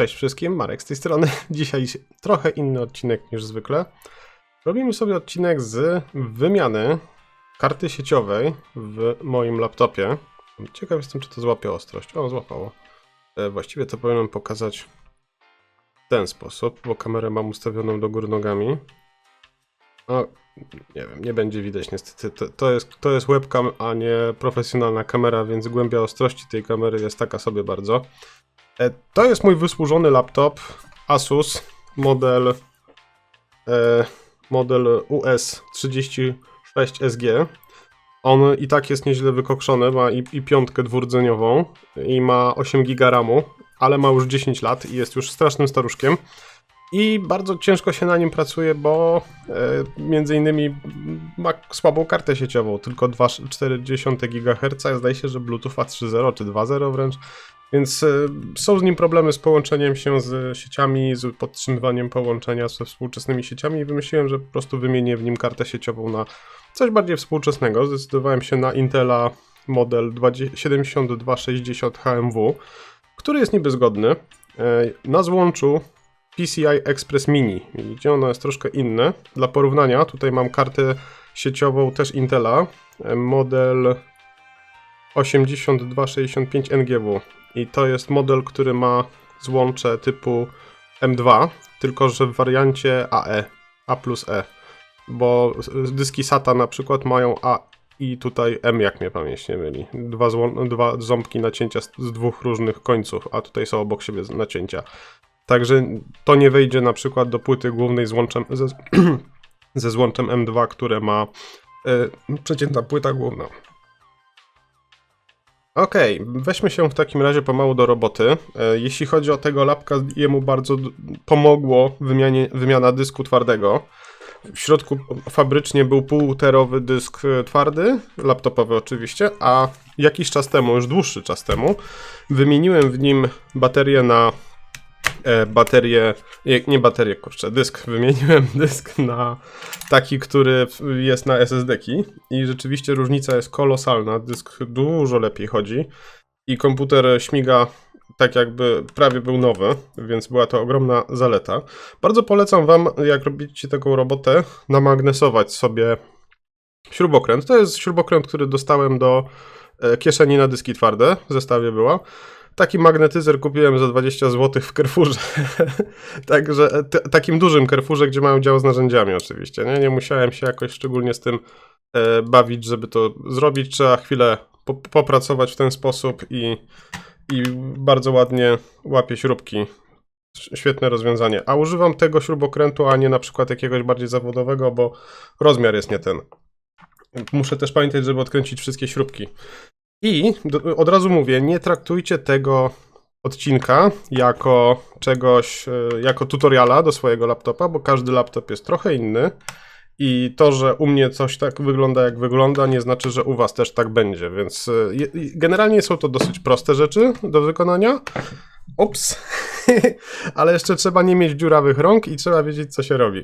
Cześć wszystkim, Marek z tej strony. Dzisiaj trochę inny odcinek niż zwykle. Robimy sobie odcinek z wymiany karty sieciowej w moim laptopie. Ciekaw jestem, czy to złapie ostrość. O, złapało. E, właściwie to powinienem pokazać w ten sposób, bo kamerę mam ustawioną do góry nogami. O, nie wiem, nie będzie widać niestety. To, to, jest, to jest webcam, a nie profesjonalna kamera, więc głębia ostrości tej kamery jest taka sobie bardzo. E, To jest mój wysłużony laptop Asus model e, model US36SG. On i tak jest nieźle wykokszony, ma i, i piątkę dwurdzeniową i ma 8 GB RAMu, ale ma już 10 lat i jest już strasznym staruszkiem. I bardzo ciężko się na nim pracuje, bo e, między innymi ma słabą kartę sieciową, tylko 2,4 GHz, zdaje się, że Bluetootha 3.0 czy 2.0 wręcz. Więc y, są z nim problemy z połączeniem się z sieciami, z podtrzymywaniem połączenia ze współczesnymi sieciami i wymyśliłem, że po prostu wymienię w nim kartę sieciową na coś bardziej współczesnego. Zdecydowałem się na Intela model 20 7260 HMW, który jest niby zgodny. E, Na złączu PCI Express Mini. Widzicie, ono jest troszkę inne. Dla porównania, tutaj mam kartę sieciową też Intela, e, model 8265 NGW. I to jest model, który ma złącze typu M2, tylko że w wariancie AE, A plus E. Bo dyski SATA na przykład mają A i tutaj M, jak mnie pamięć nie myli. Dwa, dwa ząbki nacięcia z, dwóch różnych końców, a tutaj są obok siebie nacięcia. Także to nie wejdzie na przykład do płyty głównej z łączem, ze, ze złączem M2, które ma y, przecięta płyta główna. Okej, weźmy się w takim razie pomału do roboty. E, Jeśli chodzi o tego lapka, jemu bardzo pomogło wymianie, wymiana dysku twardego. W środku fabrycznie był półterowy dysk e, twardy, laptopowy oczywiście, a jakiś czas temu, już dłuższy czas temu, wymieniłem w nim baterię na baterię, nie- baterię, kurczę, dysk. Wymieniłem dysk na taki, który jest na SSD-ki i rzeczywiście różnica jest kolosalna. Dysk dużo lepiej chodzi i komputer śmiga tak jakby prawie był nowy, więc była to ogromna zaleta. Bardzo polecam Wam, jak robicie taką robotę, namagnesować sobie śrubokręt. To jest śrubokręt, który dostałem do e, kieszeni na dyski twarde, w zestawie była. Taki magnetyzer kupiłem za 20 zł w Carrefourze. Także e, takim dużym Carrefourze, gdzie mają dział z narzędziami oczywiście. Nie, nie musiałem się jakoś szczególnie z tym e, bawić, żeby to zrobić. Trzeba chwilę po- popracować w ten sposób i, i bardzo ładnie łapie śrubki. Świetne rozwiązanie. A używam tego śrubokrętu, a nie na przykład jakiegoś bardziej zawodowego, bo rozmiar jest nie ten. Muszę też pamiętać, żeby odkręcić wszystkie śrubki. I od razu mówię, nie traktujcie tego odcinka jako czegoś, e, jako tutoriala do swojego laptopa, bo każdy laptop jest trochę inny. I to, że u mnie coś tak wygląda, jak wygląda, nie znaczy, że u Was też tak będzie. Więc e, generalnie są to dosyć proste rzeczy do wykonania. Ups, ale jeszcze trzeba nie mieć dziurawych rąk i trzeba wiedzieć, co się robi.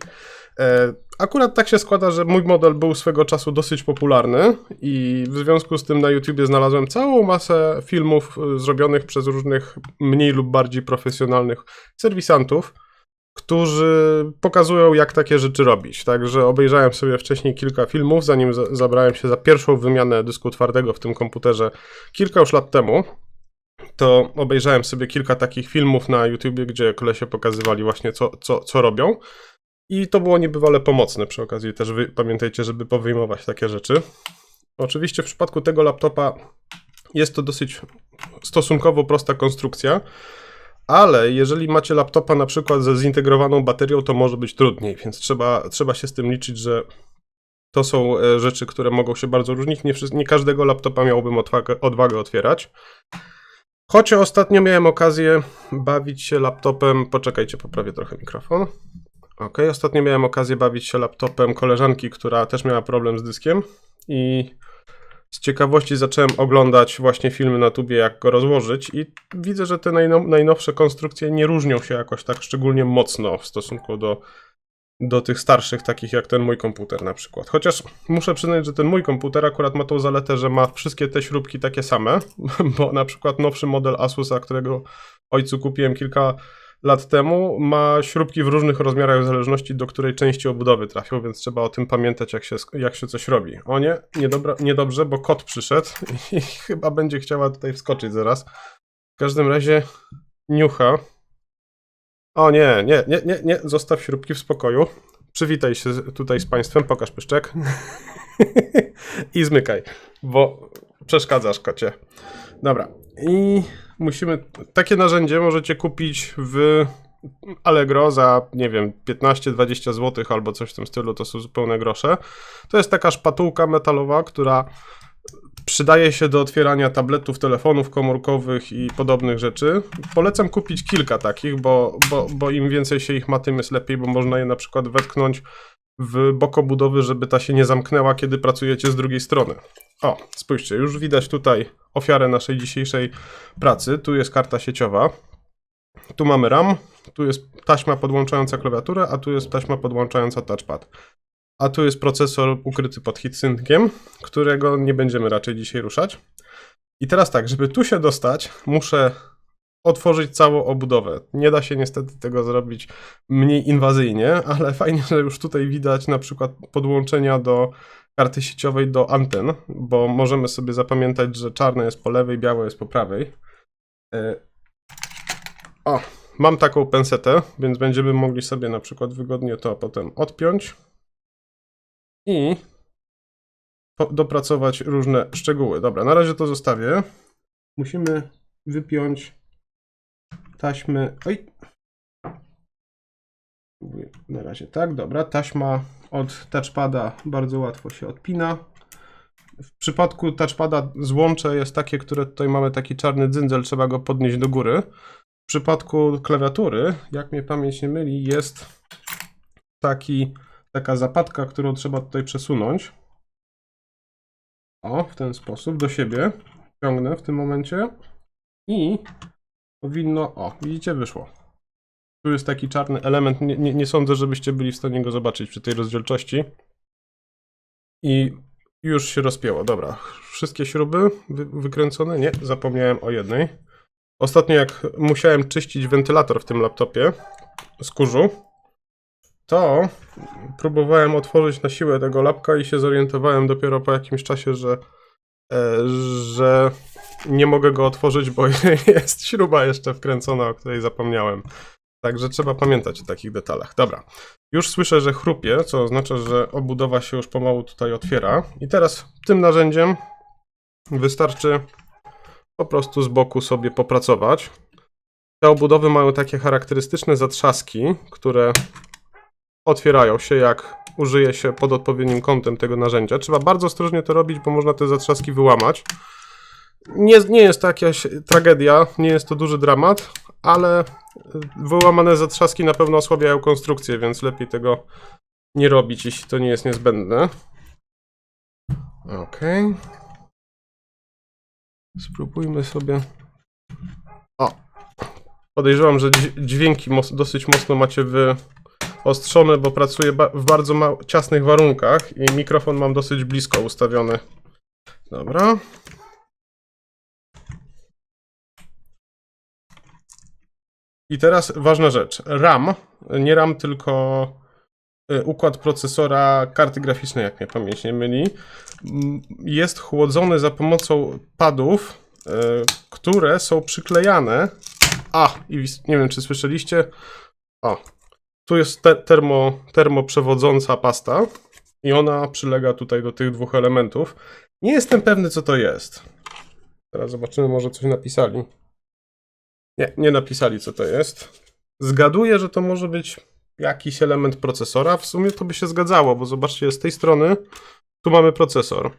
E, Akurat tak się składa, że mój model był swego czasu dosyć popularny i w związku z tym na YouTubie znalazłem całą masę filmów y, zrobionych przez różnych mniej lub bardziej profesjonalnych serwisantów, którzy pokazują, jak takie rzeczy robić. Także obejrzałem sobie wcześniej kilka filmów, zanim za- zabrałem się za pierwszą wymianę dysku twardego w tym komputerze kilka już lat temu. To obejrzałem sobie kilka takich filmów na YouTubie, gdzie kolesie pokazywali właśnie, co, co, co robią. I to było niebywale pomocne przy okazji też wy, pamiętajcie, żeby powyjmować takie rzeczy. Oczywiście w przypadku tego laptopa jest to dosyć stosunkowo prosta konstrukcja, ale jeżeli macie laptopa na przykład ze zintegrowaną baterią, to może być trudniej, więc trzeba, trzeba się z tym liczyć, że to są e, rzeczy, które mogą się bardzo różnić. Nie, nie każdego laptopa miałbym odwagę, odwagę otwierać. Choć ostatnio miałem okazję bawić się laptopem. Poczekajcie, poprawię trochę mikrofon. Ok, ostatnio miałem okazję bawić się laptopem koleżanki, która też miała problem z dyskiem i z ciekawości zacząłem oglądać właśnie filmy na tubie, jak go rozłożyć i widzę, że te najnow- najnowsze konstrukcje nie różnią się jakoś tak szczególnie mocno w stosunku do, do tych starszych, takich jak ten mój komputer na przykład. Chociaż muszę przyznać, że ten mój komputer akurat ma tą zaletę, że ma wszystkie te śrubki takie same, bo na przykład nowszy model Asusa, którego ojcu kupiłem kilka lat temu, ma śrubki w różnych rozmiarach w zależności do której części obudowy trafią, więc trzeba o tym pamiętać, jak się, jak się coś robi. O nie, niedobra, niedobrze, bo kot przyszedł i chyba będzie chciała tutaj wskoczyć zaraz. W każdym razie niucha. O nie, nie, nie, nie, nie, zostaw śrubki w spokoju. Przywitaj się tutaj z państwem, pokaż pyszczek. I zmykaj, bo przeszkadzasz kocie. Dobra. I musimy. Takie narzędzie możecie kupić w Allegro za, nie wiem, 15-20 zł albo coś w tym stylu, to są zupełne grosze. To jest taka szpatułka metalowa, która przydaje się do otwierania tabletów, telefonów komórkowych i podobnych rzeczy. Polecam kupić kilka takich, bo, bo, bo im więcej się ich ma, tym jest lepiej, bo można je na przykład wetknąć w bok obudowy, żeby ta się nie zamknęła, kiedy pracujecie z drugiej strony. O, spójrzcie, już widać tutaj ofiarę naszej dzisiejszej pracy. Tu jest karta sieciowa. Tu mamy RAM, tu jest taśma podłączająca klawiaturę, a tu jest taśma podłączająca touchpad. A tu jest procesor ukryty pod heatsinkiem, którego nie będziemy raczej dzisiaj ruszać. I teraz tak, żeby tu się dostać, muszę otworzyć całą obudowę. Nie da się niestety tego zrobić mniej inwazyjnie, ale fajnie, że już tutaj widać na przykład podłączenia do karty sieciowej do anten, bo możemy sobie zapamiętać, że czarne jest po lewej, białe jest po prawej. E, O, mam taką pensetę, więc będziemy mogli sobie na przykład wygodnie to potem odpiąć i dopracować różne szczegóły. Dobra, na razie to zostawię. Musimy wypiąć taśmy. Oj. Na razie tak, dobra. Taśma od touchpada bardzo łatwo się odpina. W przypadku touchpada złącze jest takie, które tutaj mamy taki czarny dzyndzel, trzeba go podnieść do góry. W przypadku klawiatury, jak mnie pamięć nie myli, jest taki, taka zapadka, którą trzeba tutaj przesunąć. O, w ten sposób do siebie. Ciągnę w tym momencie i powinno. O, widzicie, wyszło. Tu jest taki czarny element. Nie, nie, nie sądzę, żebyście byli w stanie go zobaczyć przy tej rozdzielczości. I już się rozpięło. Dobra. Wszystkie śruby wy, wykręcone? Nie, zapomniałem o jednej. Ostatnio, jak musiałem czyścić wentylator w tym laptopie z kurzu, to próbowałem otworzyć na siłę tego lapka i się zorientowałem dopiero po jakimś czasie, że, e, że nie mogę go otworzyć, bo jest śruba jeszcze wkręcona, o której zapomniałem. Także trzeba pamiętać o takich detalach. Dobra, już słyszę, że chrupie, co oznacza, że obudowa się już pomału tutaj otwiera. I teraz tym narzędziem wystarczy po prostu z boku sobie popracować. Te obudowy mają takie charakterystyczne zatrzaski, które otwierają się, jak użyje się pod odpowiednim kątem tego narzędzia. Trzeba bardzo ostrożnie to robić, bo można te zatrzaski wyłamać. Nie, nie jest to jakaś tragedia, nie jest to duży dramat, ale wyłamane zatrzaski na pewno osłabiają konstrukcję, więc lepiej tego nie robić, jeśli to nie jest niezbędne. Ok. Spróbujmy sobie. O! Podejrzewam, że dź- dźwięki dosyć mocno macie wyostrzone, bo pracuję ba- w bardzo ciasnych warunkach i mikrofon mam dosyć blisko ustawiony. Dobra. I teraz ważna rzecz. RAM, nie RAM, tylko y, układ procesora karty graficznej, jak mnie pamięć nie myli, m, jest chłodzony za pomocą padów, y, które są przyklejane. A, i nie wiem, czy słyszeliście. O, tu jest te termo, termoprzewodząca pasta i ona przylega tutaj do tych dwóch elementów. Nie jestem pewny, co to jest. Teraz zobaczymy, może coś napisali. Nie, nie napisali, co to jest. Zgaduję, że to może być jakiś element procesora. W sumie to by się zgadzało, bo zobaczcie, z tej strony tu mamy procesor.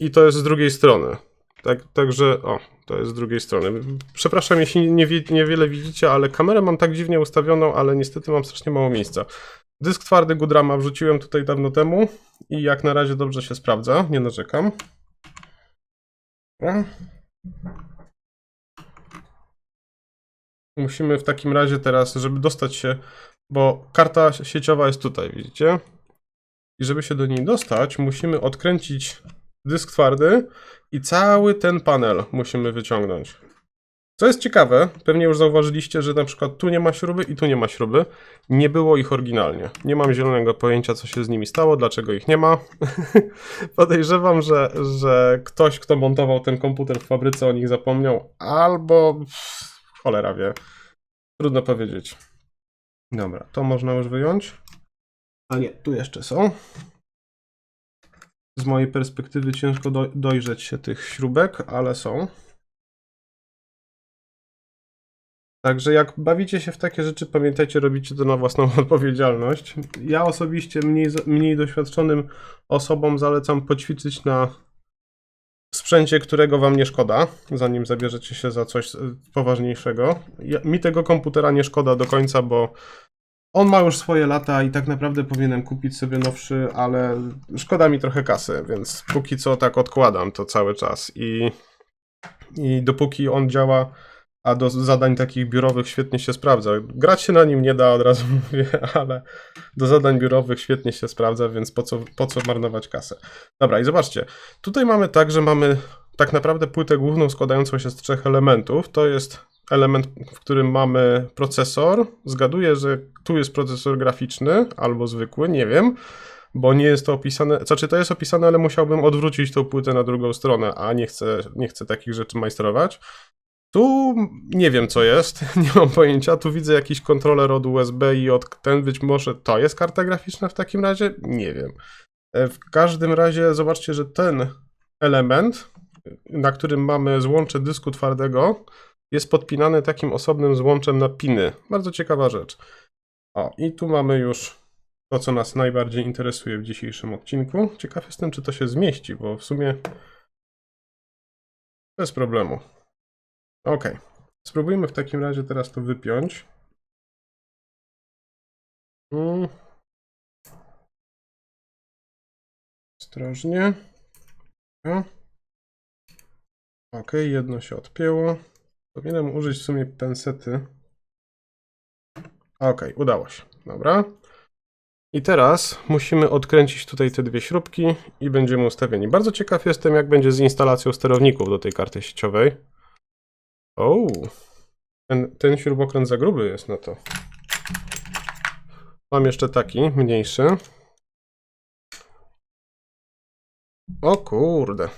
I to jest z drugiej strony. Tak, także, o, to jest z drugiej strony. Przepraszam, jeśli nie, wi- niewiele widzicie, ale kamerę mam tak dziwnie ustawioną, ale niestety mam strasznie mało miejsca. Dysk twardy Goodrama wrzuciłem tutaj dawno temu i jak na razie dobrze się sprawdza, nie narzekam. Musimy w takim razie teraz, żeby dostać się, bo karta sieciowa jest tutaj, widzicie? I żeby się do niej dostać, musimy odkręcić dysk twardy i cały ten panel musimy wyciągnąć. Co jest ciekawe, pewnie już zauważyliście, że na przykład tu nie ma śruby i tu nie ma śruby. Nie było ich oryginalnie. Nie mam zielonego pojęcia, co się z nimi stało, dlaczego ich nie ma. Podejrzewam, że, że ktoś, kto montował ten komputer w fabryce, o nich zapomniał, albo cholera wie. Trudno powiedzieć. Dobra, to można już wyjąć. A nie, tu jeszcze są. Z mojej perspektywy ciężko do, dojrzeć się tych śrubek, ale są. Także jak bawicie się w takie rzeczy, pamiętajcie, robicie to na własną odpowiedzialność. Ja osobiście mniej, mniej doświadczonym osobom zalecam poćwiczyć na sprzęcie, którego wam nie szkoda, zanim zabierzecie się za coś e, poważniejszego. Ja, mi tego komputera nie szkoda do końca, bo on ma już swoje lata i tak naprawdę powinienem kupić sobie nowszy, ale szkoda mi trochę kasy, więc póki co tak odkładam to cały czas i, i dopóki on działa, a do zadań takich biurowych świetnie się sprawdza. Grać się na nim nie da, od razu mówię, ale do zadań biurowych świetnie się sprawdza, więc po co, po co marnować kasę. Dobra, i zobaczcie, tutaj mamy tak, że mamy tak naprawdę płytę główną składającą się z trzech elementów. To jest element, w którym mamy procesor. Zgaduję, że tu jest procesor graficzny albo zwykły, nie wiem, bo nie jest to opisane. Znaczy, to jest opisane, ale musiałbym odwrócić tą płytę na drugą stronę, a nie chcę, nie chcę takich rzeczy majstrować. Tu nie wiem co jest, nie mam pojęcia. Tu widzę jakiś kontroler od USB i od ten być może to jest karta graficzna w takim razie? Nie wiem. E, W każdym razie zobaczcie, że ten element, na którym mamy złącze dysku twardego, jest podpinany takim osobnym złączem na piny. Bardzo ciekawa rzecz. O, i tu mamy już to, co nas najbardziej interesuje w dzisiejszym odcinku. Ciekaw jestem, czy to się zmieści, bo w sumie bez problemu. Ok. Spróbujmy w takim razie teraz to wypiąć. Mm. Ostrożnie. Ok, jedno się odpięło. Powinienem użyć w sumie pensety. Ok, udało się. Dobra. I teraz musimy odkręcić tutaj te dwie śrubki i będziemy ustawieni. Bardzo ciekaw jestem, jak będzie z instalacją sterowników do tej karty sieciowej. O, ten, ten śrubokręt za gruby jest na to. Mam jeszcze taki, mniejszy. O kurde.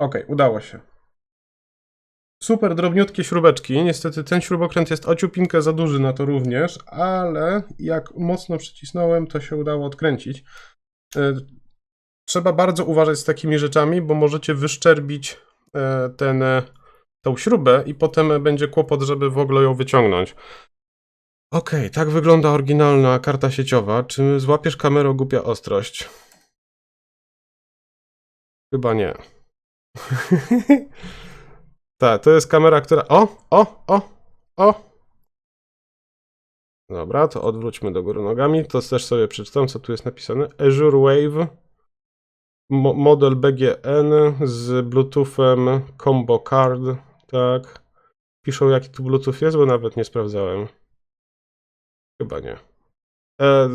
Ok, udało się. Super drobniutkie śrubeczki. Niestety ten śrubokręt jest ociupinkę za duży na to również, ale jak mocno przycisnąłem, to się udało odkręcić. Trzeba bardzo uważać z takimi rzeczami, bo możecie wyszczerbić e, ten, e, tą śrubę i potem będzie kłopot, żeby w ogóle ją wyciągnąć. Ok, tak wygląda oryginalna karta sieciowa. Czy złapiesz kamerą głupia ostrość? Chyba nie. tak, to jest kamera, która... O, o, o, o! Dobra, to odwróćmy do góry nogami. To też sobie przeczytam, co tu jest napisane. Azure Wave mo model BGN z Bluetoothem Combo Card, tak. Piszą jaki tu Bluetooth jest, bo nawet nie sprawdzałem. Chyba nie. E,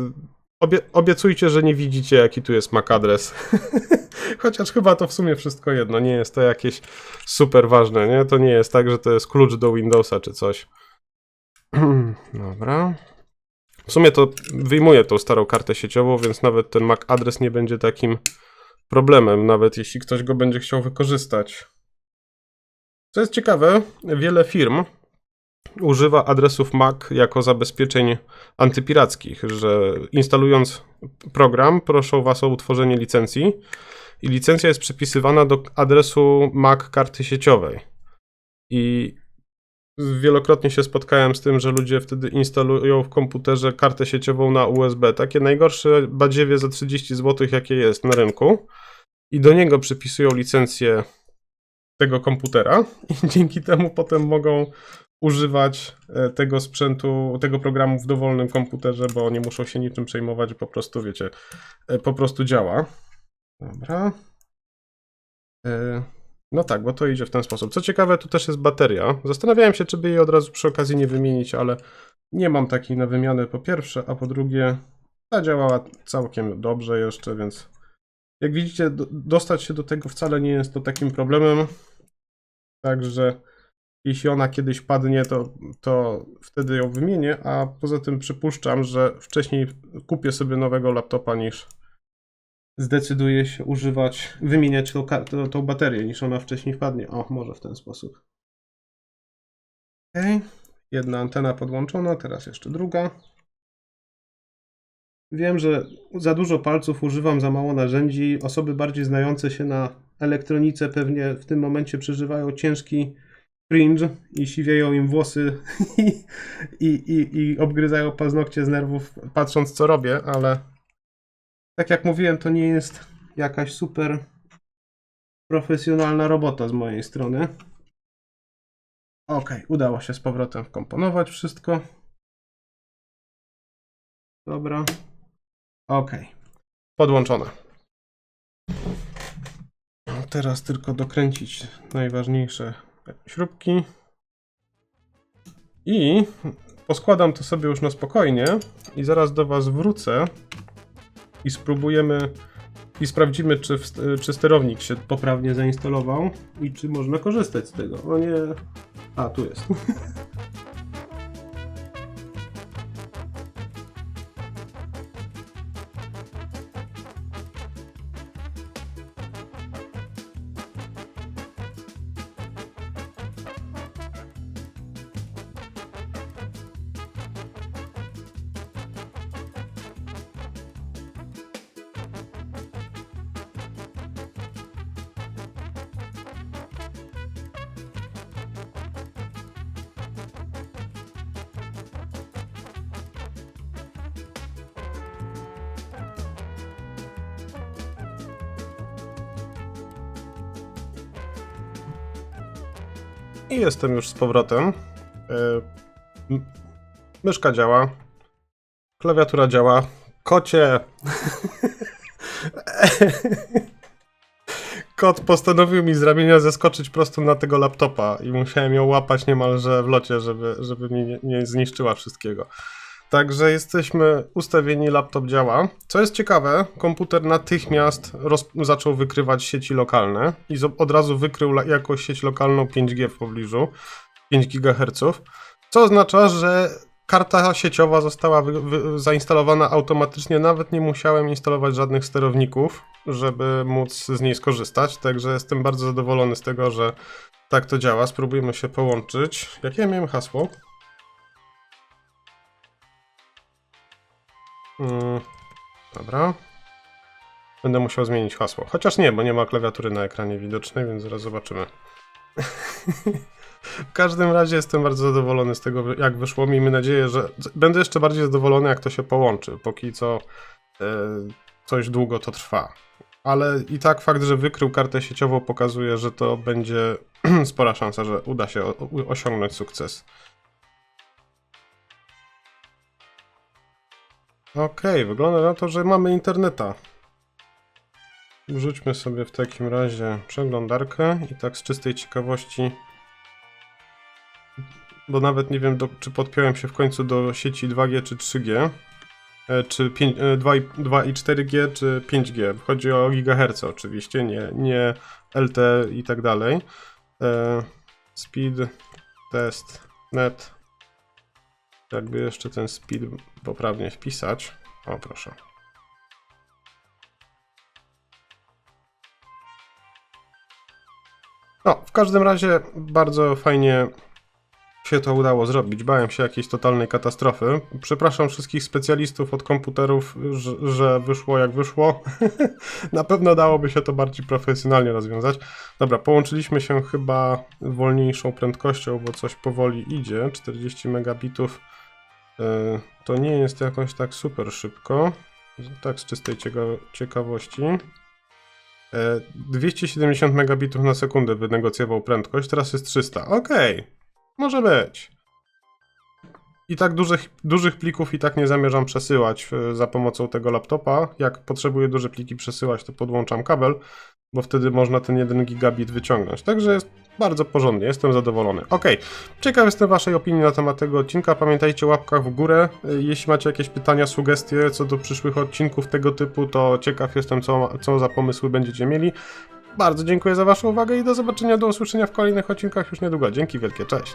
obie obiecujcie, że nie widzicie jaki tu jest MAC adres. Chociaż chyba to w sumie wszystko jedno, nie jest to jakieś super ważne, nie? To nie jest tak, że to jest klucz do Windowsa czy coś. Dobra. W sumie to wyjmuję tą starą kartę sieciową, więc nawet ten MAC adres nie będzie takim problemem, nawet jeśli ktoś go będzie chciał wykorzystać. Co jest ciekawe, wiele firm używa adresów MAC jako zabezpieczeń antypirackich, że instalując program proszą Was o utworzenie licencji i licencja jest przypisywana do adresu MAC karty sieciowej. I wielokrotnie się spotkałem z tym, że ludzie wtedy instalują w komputerze kartę sieciową na USB. Takie najgorsze badziewie za 30 zł, jakie jest na rynku. I do niego przypisują licencję tego komputera i dzięki temu potem mogą używać e, tego sprzętu, tego programu w dowolnym komputerze, bo nie muszą się niczym przejmować, po prostu wiecie, e, po prostu działa. Dobra. E, no tak, bo to idzie w ten sposób. Co ciekawe, tu też jest bateria. Zastanawiałem się, czy by jej od razu przy okazji nie wymienić, ale nie mam takiej na wymianę po pierwsze, a po drugie ta działała całkiem dobrze jeszcze, więc jak widzicie, do, dostać się do tego wcale nie jest to takim problemem. Także jeśli ona kiedyś padnie, to, to wtedy ją wymienię, a poza tym przypuszczam, że wcześniej kupię sobie nowego laptopa niż zdecyduję się używać, wymieniać tą, tą baterię, niż ona wcześniej wpadnie. O, może w ten sposób. Ok, jedna antena podłączona, teraz jeszcze druga. Wiem, że za dużo palców używam, za mało narzędzi. Osoby bardziej znające się na elektronice pewnie w tym momencie przeżywają ciężki cringe i siwieją im włosy i, i, i, i obgryzają paznokcie z nerwów patrząc co robię, ale tak jak mówiłem, to nie jest jakaś super profesjonalna robota z mojej strony. Ok, udało się z powrotem wkomponować wszystko. Dobra. Ok. Podłączone. Teraz tylko dokręcić najważniejsze śrubki. I poskładam to sobie już na spokojnie i zaraz do Was wrócę i spróbujemy i sprawdzimy, czy, czy sterownik się poprawnie zainstalował i czy można korzystać z tego. O nie. A, tu jest. I jestem już z powrotem. M- Myszka działa. Klawiatura działa. Kocie! Kot postanowił mi z ramienia zeskoczyć prosto na tego laptopa i musiałem ją łapać niemalże w locie, żeby, żeby mi nie, nie zniszczyła wszystkiego. Także jesteśmy ustawieni, laptop działa. Co jest ciekawe, komputer natychmiast zaczął wykrywać sieci lokalne i od razu wykrył jakąś sieć lokalną 5G w pobliżu, 5 GHz, co oznacza, że karta sieciowa została zainstalowana automatycznie, nawet nie musiałem instalować żadnych sterowników, żeby móc z niej skorzystać, także jestem bardzo zadowolony z tego, że tak to działa. Spróbujmy się połączyć. Jakie ja miałem hasło? Mm, dobra. Będę musiał zmienić hasło. Chociaż nie, bo nie ma klawiatury na ekranie widocznej, więc zaraz zobaczymy. w każdym razie jestem bardzo zadowolony z tego, jak wyszło. Miejmy nadzieję, że będę jeszcze bardziej zadowolony, jak to się połączy. Póki co e, coś długo to trwa. Ale i tak fakt, że wykrył kartę sieciową pokazuje, że to będzie spora szansa, że uda się osiągnąć sukces. Okej, wygląda na to, że mamy interneta. Wrzućmy sobie w takim razie przeglądarkę i tak z czystej ciekawości, bo nawet nie wiem, do, czy podpiąłem się w końcu do sieci 2G czy 3G, e, czy 5, e, 2 i 2 i 4G czy 5G. Chodzi o gigaherce oczywiście, nie, nie LTE i tak dalej. E, Speed, test, net. Jakby jeszcze ten speed poprawnie wpisać. O, proszę. No, w każdym razie bardzo fajnie się to udało zrobić. Bałem się jakiejś totalnej katastrofy. Przepraszam wszystkich specjalistów od komputerów, że, wyszło jak wyszło. Na pewno dałoby się to bardziej profesjonalnie rozwiązać. Dobra, połączyliśmy się chyba wolniejszą prędkością, bo coś powoli idzie. 40 megabitów to nie jest jakoś tak super szybko. Tak z czystej cieka- ciekawości. E, 270 megabitów na sekundę wynegocjował prędkość, teraz jest 300. Okej, może być. I tak dużych, dużych plików i tak nie zamierzam przesyłać e, za pomocą tego laptopa. Jak potrzebuję duże pliki przesyłać, to podłączam kabel, bo wtedy można ten 1 gigabit wyciągnąć. Także jest bardzo porządnie, jestem zadowolony. Ok, ciekaw jestem Waszej opinii na temat tego odcinka. Pamiętajcie o łapkach w górę. E, Jeśli macie jakieś pytania, sugestie co do przyszłych odcinków tego typu, to ciekaw jestem, co, co za pomysły będziecie mieli. Bardzo dziękuję za Waszą uwagę i do zobaczenia, do usłyszenia w kolejnych odcinkach już niedługo. Dzięki wielkie, cześć.